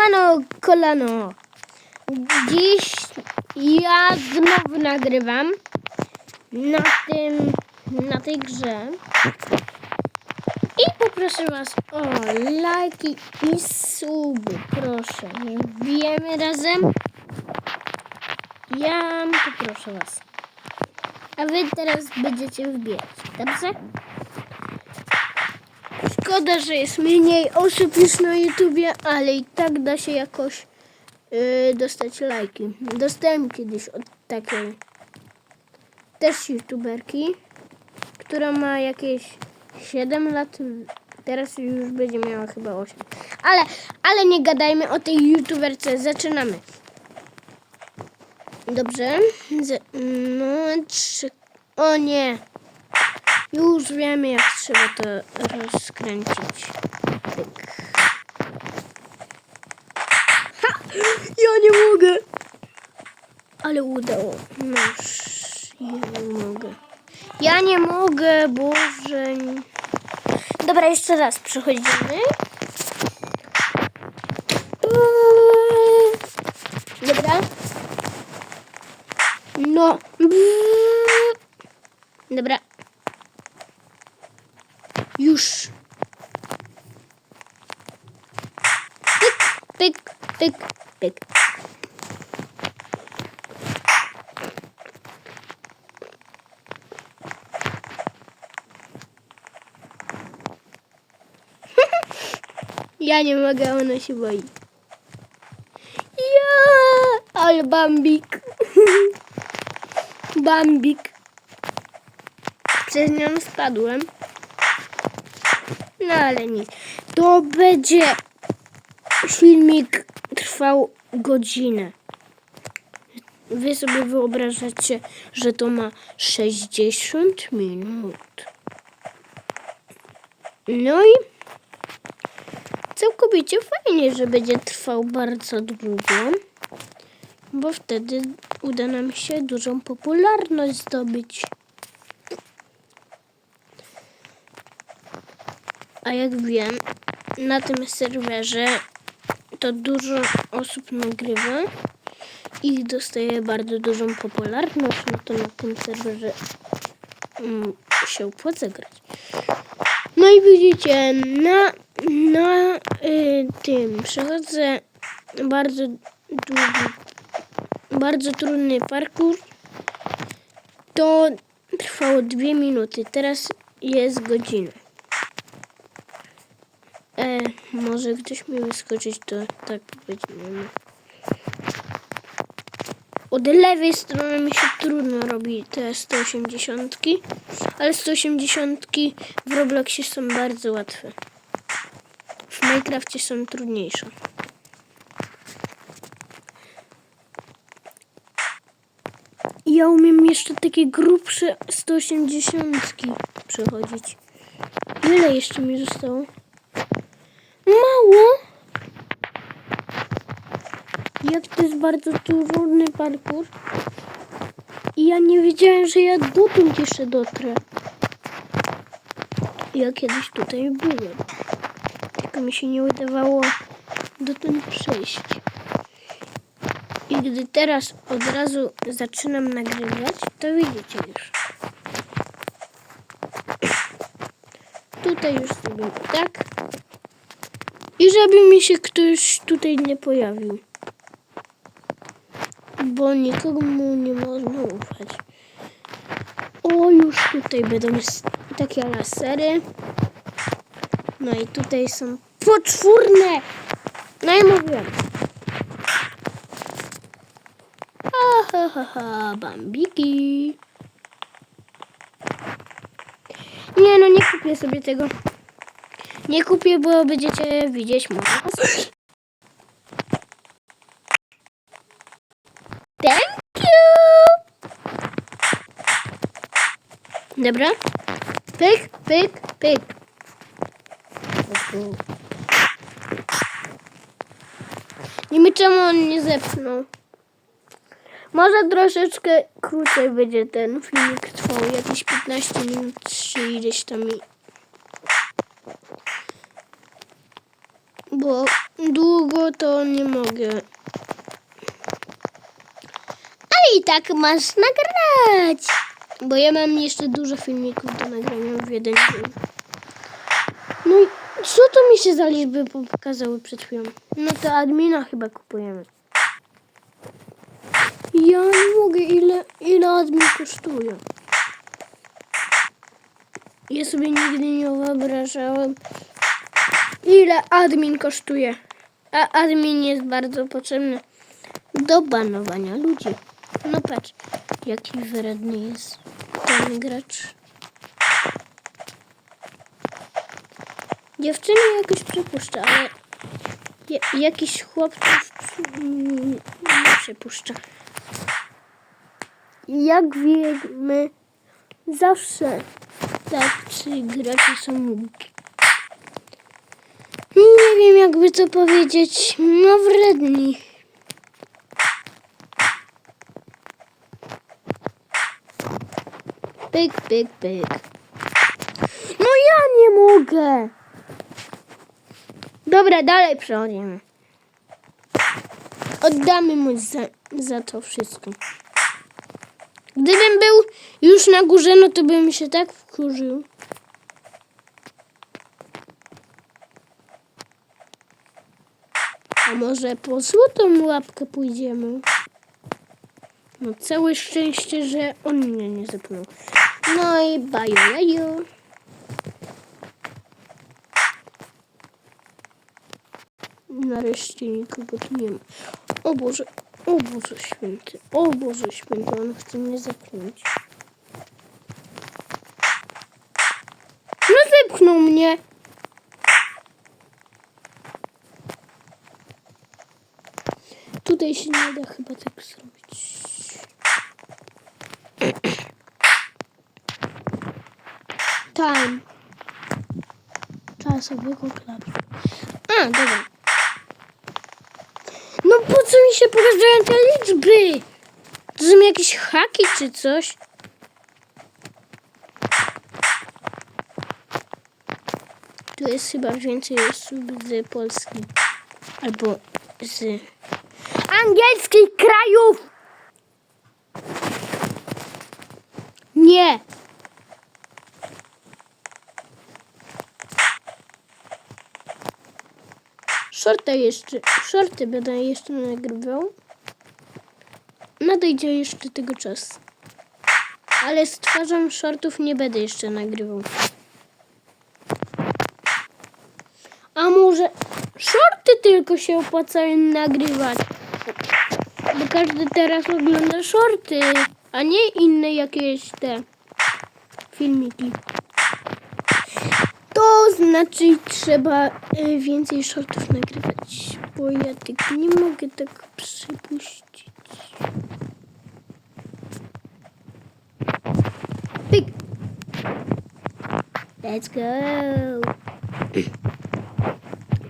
Siemano, kolano. Dziś ja znowu nagrywam na tym, na tej grze. I poproszę was o lajki i suby, proszę. Wbijemy razem. Ja poproszę was. A wy teraz będziecie wbijać, dobrze? Szkoda, że jest mniej osób już na YouTubie, ale i tak da się jakoś yy, dostać lajki. Dostałem kiedyś od takiej też YouTuberki, która ma jakieś 7 lat, teraz już będzie miała chyba 8. Ale, ale nie gadajmy o tej YouTuberce, zaczynamy. Dobrze. Z, no, trzy. O nie. Już wiemy, jak trzeba to rozkręcić. Ha! Ja nie mogę! Ale udało. Noż, ja nie mogę. Ja nie mogę, Boże. Dobra, jeszcze raz przechodzimy. Dobra. No. Dobra. Już. Pyk, pyk, pyk, pyk. Ja nie mogę, ona się boi. Ja, ale Bambik. Bambik. Przez nią spadłem. No ale nic. To będzie filmik trwał godzinę. Wy sobie wyobrażacie, że to ma 60 minut. No i całkowicie fajnie, że będzie trwał bardzo długo, bo wtedy uda nam się dużą popularność zdobyć. A jak wiem, na tym serwerze to dużo osób nagrywa i dostaje bardzo dużą popularność, no to na tym serwerze mm, się opłaca grać. No i widzicie, na, na y, tym przechodzę bardzo długi, bardzo trudny parkour. To trwało dwie minuty, teraz jest godzina. E, może ktoś mi wyskoczyć, to tak powiedziałem. Od lewej strony mi się trudno robi te 180, ale 180 w Robloxie są bardzo łatwe. W Minecrafcie są trudniejsze. Ja umiem jeszcze takie grubsze 180 przechodzić. Ile jeszcze mi zostało? Mało. Jak to jest bardzo trudny parkour. I ja nie wiedziałem, że ja dotąd jeszcze dotrę. Ja kiedyś tutaj byłem. Tylko mi się nie udawało dotąd przejść. I gdy teraz od razu zaczynam nagrywać, to widzicie już. Tutaj już sobie tak. I żeby mi się ktoś tutaj nie pojawił. Bo nikomu nie można ufać. O, już tutaj będą takie lasery. No i tutaj są poczwórne. No i mówiłem. Ha, ha, ha, bambiki. Nie, no nie kupię sobie tego. Nie kupię, bo będziecie widzieć mój. Thank you! Dobra. Pyk, pyk, pyk. Nie wiem czemu on nie zepchnął. Może troszeczkę krócej będzie ten filmik trwał, jakieś 15 minut czy ileś tam mi. Bo długo to nie mogę. Ale i tak masz nagrać. Bo ja mam jeszcze dużo filmików do nagrania w jeden dzień. No i co to mi się za liczby pokazały przed chwilą? No to admina chyba kupujemy. Ja nie mogę, ile, ile admin kosztuje. Ja sobie nigdy nie wyobrażałem, ile admin kosztuje. A admin jest bardzo potrzebny do banowania ludzi. No patrz, jaki wyradny jest ten gracz. Dziewczyny jakoś przepuszcza, ale ja- jakiś chłopców nie przepuszcza. Jak wiemy, zawsze tacy gracze są wiem, jakby to powiedzieć. No wredni. Pyk, pyk, pyk. No ja nie mogę. Dobra, dalej przechodzimy. Oddamy mu za, za to wszystko. Gdybym był już na górze, no to bym się tak wkurzył. Może po złotą łapkę pójdziemy? No całe szczęście, że on mnie nie zepnął. No i baju, baju. Nareszcie nikogo tu nie ma. O Boże, o Boże święty, o Boże święty, on chce mnie zepchnąć. No zepchnął mnie. Tutaj się nie da chyba tak zrobić. Time. Czasowego klapsu. A, dobra. No po co mi się pokazują te liczby? To są jakieś haki czy coś? Tu jest chyba więcej osób z Polski. Albo z angielskich krajów. Nie. Shorty jeszcze, shorty będę jeszcze nagrywał. Nadejdzie jeszcze tego czas. Ale z twarzą shortów nie będę jeszcze nagrywał. A może shorty tylko się opłacają nagrywać? Bo każdy teraz ogląda shorty, a nie inne jakieś te filmiki. To znaczy trzeba e, więcej shortów nagrywać, bo ja tak nie mogę tak przypuścić. Pyk. Let's go.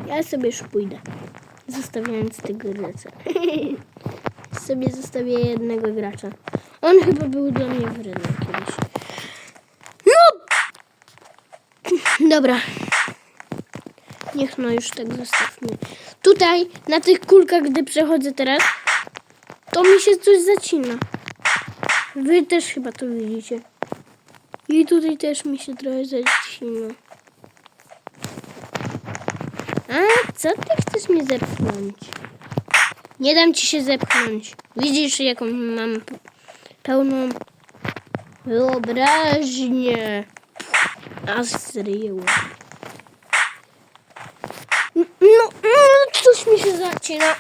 Ja sobie już pójdę, zostawiając tego gracza. sobie zostawię jednego gracza. On chyba był dla mnie wredny kiedyś. No! Dobra. Niech no już tak zostawmy. Tutaj, na tych kulkach, gdy przechodzę teraz, to mi się coś zacina. Wy też chyba to widzicie. I tutaj też mi się trochę zacina. A, co ty chcesz mnie zepchnąć? Nie dam ci się zepchnąć. Widzisz, jaką mam pełną wyobraźnię. A zryło. No, no, coś mi się zacina.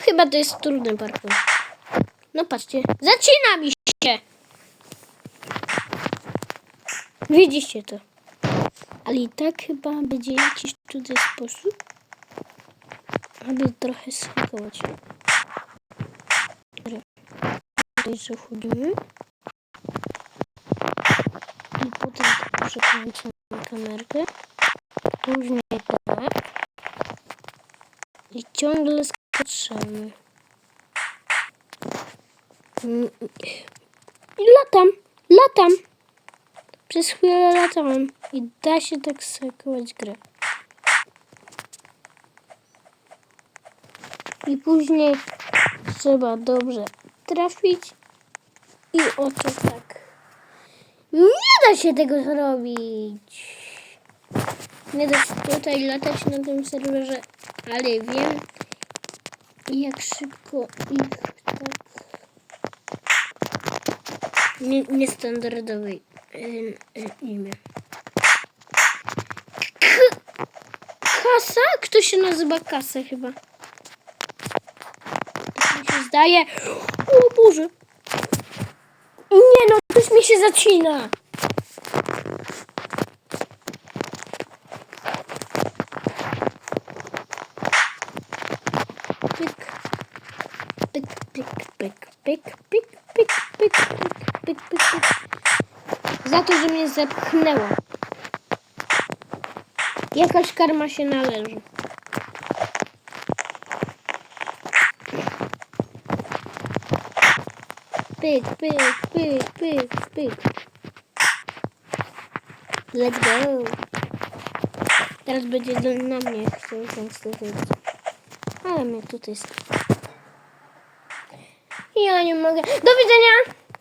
Chyba to jest trudny parkour. No patrzcie, zacina mi się. Widzicie to. Ale i tak chyba będzie jakiś cudzy sposób, aby trochę schakować. Dobra. Tutaj zachodzimy. I potem przekręcamy kamerkę. Później tak. I ciągle skaczemy. Mm, I latam, latam. Przez chwilę latałem i da się tak skakować grę. I później trzeba dobrze trafić i oto tak. Nie da się tego zrobić. Nie da się tutaj latać na tym serwerze, ale wiem jak szybko ich tak nie, niestandardowej imię. Kasa? Kto się nazywa Kasa chyba? Tak mi się zdaje. O Boże. Nie no, coś mi się zacina. Pyk, pyk, pyk, pyk, pyk, pyk, pyk, pyk, pyk, pyk. Za to, że mnie zepchnęło. Jakaś karma się należy. Pyk, pyk, pyk, pyk, pyk. Let's go. Teraz będzie na mnie chciał zemstować. Ale mnie tutaj... Ja nie mogę. Do widzenia!